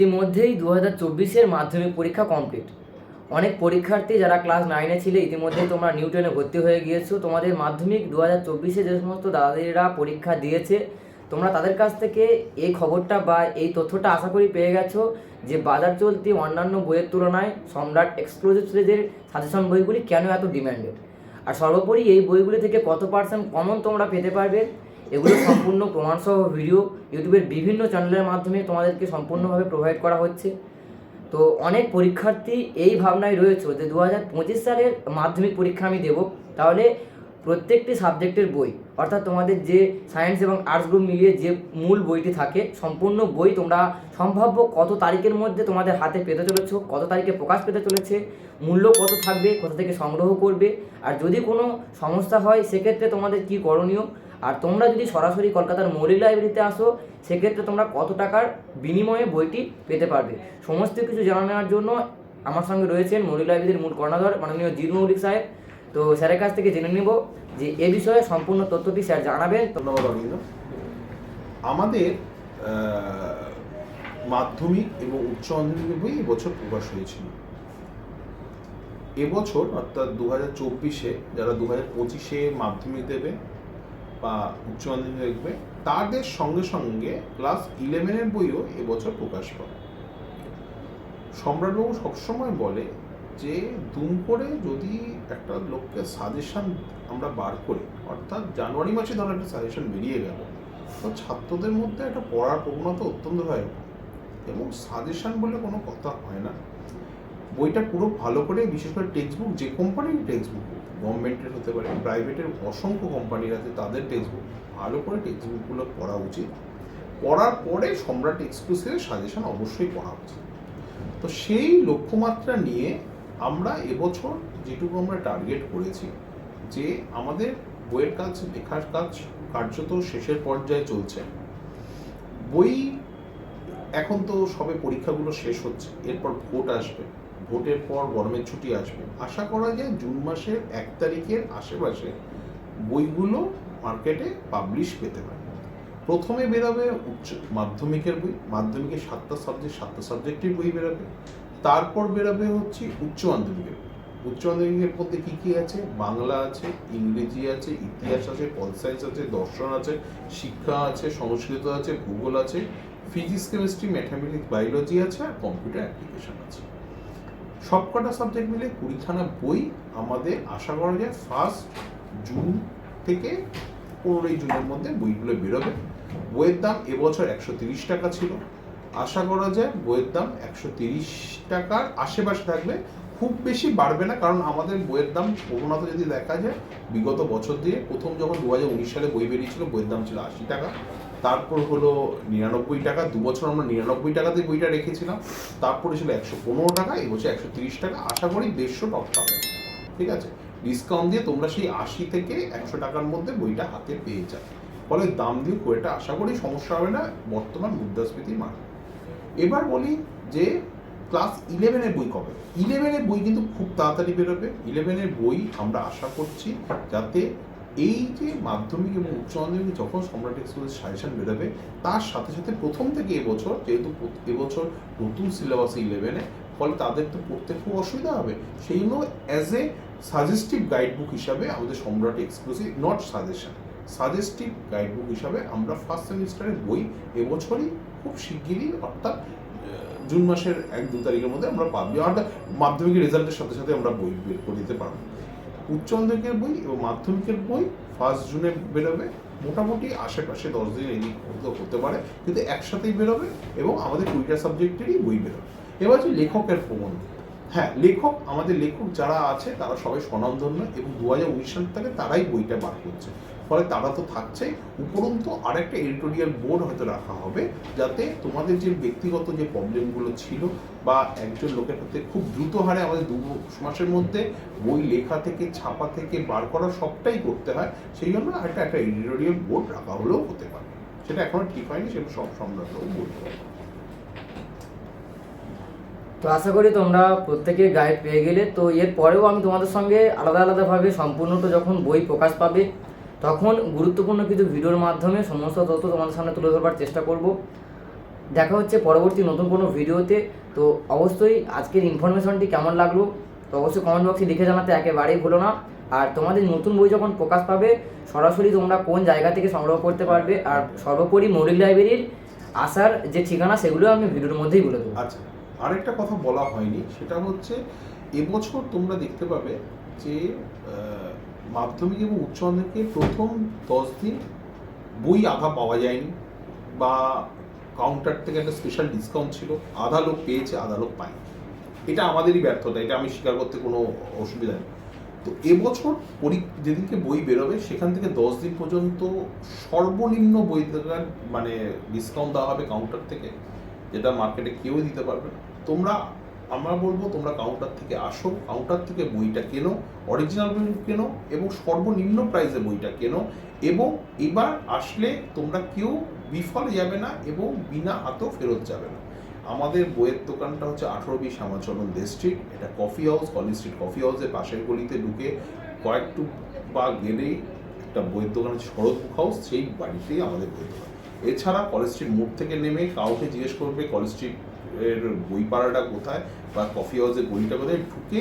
ইতিমধ্যেই দু হাজার চব্বিশের মাধ্যমিক পরীক্ষা কমপ্লিট অনেক পরীক্ষার্থী যারা ক্লাস নাইনে ছিলে, ইতিমধ্যেই তোমরা নিউটনে ভর্তি হয়ে গিয়েছো। তোমাদের মাধ্যমিক দু হাজার চব্বিশে যে সমস্ত দাদাদিরা পরীক্ষা দিয়েছে, তোমরা তাদের কাছ থেকে এই খবরটা বা এই তথ্যটা আশা করি পেয়ে গেছো যে বাজার চলতি অন্যান্য বইয়ের তুলনায় সম্রাট এক্সক্লুসিভ সাজেশন বইগুলি কেন এত ডিম্যান্ডেড আর সর্বোপরি এই বইগুলি থেকে কত পার্সেন্ট কমন তোমরা পেতে পারবে? এগুলো সম্পূর্ণ প্রমাণসহ ভিডিও, ইউটিউবের বিভিন্ন চ্যানেলের মাধ্যমে তোমাদেরকে সম্পূর্ণভাবে প্রোভাইড করা হচ্ছে। তো অনেক পরীক্ষার্থী এই ভাবনায় রয়েছে যে দু হাজার পঁচিশ সালের মাধ্যমিক পরীক্ষা আমি দেবো, তাহলে প্রত্যেকটি সাবজেক্টের বই, অর্থাৎ তোমাদের যে সায়েন্স এবং আর্টস গ্রুপ মিলিয়ে যে মূল বইটি থাকে, সম্পূর্ণ বই তোমরা সম্ভাব্য কত তারিখের মধ্যে তোমাদের হাতে পেতে চলেছো, কত তারিখে প্রকাশ পেতে চলেছে, মূল্য কত থাকবে, কোথা থেকে সংগ্রহ করবে, আর যদি কোনো সমস্যা হয়, সেক্ষেত্রে তোমাদের কি করণীয় আর তোমরা যদি সরাসরি কলকাতার মৌলিক লাইব্রেরিতে আসো, সেক্ষেত্রে তোমরা কত টাকার বিনিময়ে বইটি পেতে পারবে? সমস্ত কিছু জানা নেওয়ার জন্য আমার সঙ্গে রয়েছেন মৌলিক লাইব্রেরির মূল কর্ণাধর মাননীয় জির মৌলিক সাহেব। তো স্যারের কাছ থেকে জেনে নেব যে এ বিষয়ে সম্পূর্ণ তথ্যটি স্যার জানাবেন। আমাদের মাধ্যমিক এবং উচ্চ মাধ্যমিক বই এবছর প্রকাশ হয়েছিল। এবছর অর্থাৎ দু হাজার চব্বিশে, যারা দু হাজার পঁচিশে মাধ্যমিক দেবে বা উচ্চ মাধ্যমিক দেখবে তাদের সঙ্গে সঙ্গে ক্লাস ইলেভেনের বইও এবছর প্রকাশ পাবে। সম্রাটবাবু সবসময় বলে যে, দুম করে যদি একটা লোককে সাজেশন আমরা বার করি, অর্থাৎ জানুয়ারি মাসে ধরো একটা সাজেশন বেরিয়ে গেল, তো ছাত্রদের মধ্যে একটা পড়ার প্রবণতা অত্যন্ত হয় এবং সাজেশন বলে কোনো কথা হয় না। বইটা পুরো ভালো করে, বিশেষ করে টেক্সট বুক যে কোম্পানির টেক্সট বুক গভর্নমেন্টের হতে পারে প্রাইভেটের অসংখ্য কোম্পানির আছে, তাদের টেক্সট বুক ভালো করে টেক্সট বুকগুলো পড়া উচিত। পড়ার পরে সম্রাট এক্সক্লুসিভের সাজেশন অবশ্যই পড়া উচিত। তো সেই লক্ষ্যমাত্রা নিয়ে আমরা এবছর যেটুকু আমরা টার্গেট করেছি, যে আমাদের বইয়ের কাজ, লেখার কাজ কার্যত শেষের পর্যায়ে চলছে। বই এখন তো সবে পরীক্ষাগুলো শেষ হচ্ছে, এরপর ভোট আসবে। ভোটের পর গরমের ছুটি আসবে। আশা করা যায় জুন মাসের এক তারিখের আশেপাশে বইগুলো মার্কেটে পাবলিশ পেতে পারে। প্রথমে বেরোবে উচ্চ মাধ্যমিকের বই মাধ্যমিকের সাতটা সাবজেক্ট সাতটা সাবজেক্টের বই বেরোবে। তারপর বেরোবে হচ্ছে উচ্চ মাধ্যমিকের উচ্চ মাধ্যমিকের মধ্যে কী কী আছে? বাংলা আছে, ইংরেজি আছে, ইতিহাস আছে পল সায়েন্স আছে, দর্শন আছে, শিক্ষা আছে, সংস্কৃত আছে, ভূগোল আছে ফিজিক্স কেমিস্ট্রি ম্যাথামেটিক্স বায়োলজি আছে, আর কম্পিউটার অ্যাপ্লিকেশন আছে। সবকটা সাবজেক্ট মিলে কুড়িখানা বই আমাদের আশা করা যায় ফার্স্ট জুন থেকে পনেরোই জুনের মধ্যে বইগুলো বেরোবে। বইয়ের দাম এবছর একশো তিরিশ টাকা ছিল। আশা করা যায় বইয়ের দাম একশো তিরিশ টাকার আশেপাশে থাকবে। খুব বেশি বাড়বে না, কারণ আমাদের বইয়ের দাম প্রবণতা যদি দেখা যায়, বিগত বছর দিয়ে প্রথম যখন দু হাজার উনিশ সালে বই বেরিয়েছিল, বইয়ের দাম ছিল আশি টাকা। তারপর হলো নিরানব্বই টাকা, দু বছর আমরা নিরানব্বই টাকাতে বইটা রেখেছিলাম। তারপরে ছিল একশো পনেরো টাকা এবছর একশো তিরিশ টাকা। আশা করি দেড়শো টপ পাবে ঠিক আছে? ডিসকাউন্ট দিয়ে তোমরা সেই আশি থেকে একশো টাকার মধ্যে বইটা হাতে পেয়ে যাবে ফলে দাম দিয়ে খুব একটা আশা করি সমস্যা হবে না, বর্তমান মুদ্রাস্ফীতির মান। এবার বলি যে ক্লাস ইলেভেনের বই কবে? ইলেভেনের বই কিন্তু খুব তাড়াতাড়ি বেরোবে। ইলেভেনের বই আমরা আশা করছি যাতে এই যে মাধ্যমিক এবং উচ্চ মাধ্যমিক যখন সম্রাট এক্সপ্রেস সাজেশন বেরোবে, তার সাথে সাথে প্রথম থেকে এবছর যেহেতু এবছর নতুন সিলেবাস ইলেভেনে ফলে তাদের তো পড়তে খুব অসুবিধা হবে। সেই জন্য as a suggestive guide book হিসাবে আমাদের সম্রাট exclusive not suggestion suggestive guide book হিসাবে আমরা ফার্স্ট সেমিস্টারের বই এবছরই খুব শিগগিরই, অর্থাৎ জুন মাসের এক, দু তারিখের মধ্যে আমরা পাবো অর্থাৎ মাধ্যমিকের রেজাল্টের সাথে সাথে আমরা বই বের করে দিতে পারব। উচ্চ মাধ্যমিকের বই এবং মাধ্যমিকের বই ফার্স্ট জুনে বেরোবে। মোটামুটি আশেপাশে দশ দিন এদিক হতে পারে, কিন্তু একসাথেই বেরোবে এবং আমাদের কুড়িটা সাবজেক্টেরই বই বেরোবে। এবার হচ্ছে লেখকের প্রবন্ধ। হ্যাঁ লেখক, আমাদের লেখক যারা আছে, তারা সবাই স্বনামধন্য এবং দু হাজার উনিশ সাল থেকে তারাই বইটা বার করছে। ফলে তারা তো থাকছেই উপরন্তু আরেকটা এডিটোরিয়াল বোর্ড হয়তো রাখা হবে, যাতে তোমাদের যে ব্যক্তিগত যে প্রবলেমগুলো ছিল বা একজন লোকের হাতে খুব দ্রুত হারে আমাদের দু মাসের মধ্যে বই লেখা থেকে, ছাপা থেকে, বার করা সবটাই করতে হয়। সেই জন্য একটা একটা এডিটোরিয়াল বোর্ড রাখা হলেও হতে পারে। সেটা এখনও ঠিক হয়নি, সেটা সব সম্রাটও বলতে তো আশা করি তোমরা প্রত্যেকে গাইড পেয়ে গেলে। তো এর পরেও আমি তোমাদের সঙ্গে আলাদা আলাদাভাবে সম্পূর্ণটা যখন বই প্রকাশ পাবে তখন গুরুত্বপূর্ণ কিছু ভিডিওর মাধ্যমে সমস্ত তথ্য তোমাদের সামনে তুলে ধরবার চেষ্টা করব। দেখা হচ্ছে পরবর্তী নতুন কোনো ভিডিওতে। তো অবশ্যই আজকের ইনফরমেশনটি কেমন লাগল, তো অবশ্যই কমেন্ট বক্সে লিখে জানাতে একেবারেই ভুলো না। আর তোমাদের নতুন বই যখন প্রকাশ পাবে, সরাসরি তোমরা কোন জায়গা থেকে সংগ্রহ করতে পারবে, আর সর্বোপরি মৌলিক লাইব্রেরির আসার যে ঠিকানা, সেগুলো আমি ভিডিওর মধ্যেই বলে দেবো। আচ্ছা আরেকটা কথা বলা হয়নি, সেটা হচ্ছে এবছর তোমরা দেখতে পাবে যে মাধ্যমিক এবং উচ্চ মাধ্যমিকের প্রথম দশ দিন বই আধা পাওয়া যায়নি বা কাউন্টার থেকে একটা স্পেশাল ডিসকাউন্ট ছিল। আধা লোক পেয়েছে, আধা লোক পায়নি। এটা আমাদেরই ব্যর্থতা, এটা আমি স্বীকার করতে কোনো অসুবিধা নেই। তো এবছর পরি, যেদিনকে বই বেরোবে, সেখান থেকে দশ দিন পর্যন্ত সর্বনিম্ন বই দেওয়ার মানে ডিসকাউন্ট দেওয়া হবে কাউন্টার থেকে, যেটা মার্কেটে কেউ দিতে পারবে না। তোমরা আমরা বলব তোমরা কাউন্টার থেকে আসো কাউন্টার থেকে বইটা কেনো অরিজিনাল বই কেনো এবং সর্বনিম্ন প্রাইসে বইটা কেনো এবং এবার আসলে তোমরা কেউ বিফলে যাবে না এবং বিনা হাতেও ফেরত যাবে না। আমাদের বইয়ের দোকানটা হচ্ছে আঠারো বিশ শ্যামাচরণ দে স্ট্রিট এটা coffee house college street coffee হাউসের পাশের গলিতে ঢুকে কয়েকটু বা গেলেই একটা বইয়ের দোকান আছে শরৎ বুক হাউস সেই বাড়িতেই আমাদের বইয়ের দোকান। এছাড়া কলেজ স্ট্রিট মোড় থেকে নেমে কাউকে জিজ্ঞেস করবে কলেজ স্ট্রিট এর বই পাড়াটা কোথায় বা কফি হাউসের গলিটা কোথায়, ঢুকে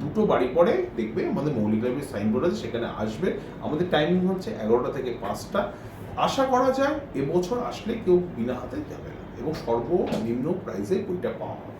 দুটো বাড়ি পরে দেখবে আমাদের মৌলিক লাইব্রেরি সাইনবোর্ড আছে, সেখানে আসবে। আমাদের টাইমিং হচ্ছে এগারোটা থেকে পাঁচটা। আশা করা যায়, এবছর আসলে কেউ বিনা হাতে যাবে না। এবং সর্বনিম্ন প্রাইসে বইটা পাওয়া হবে।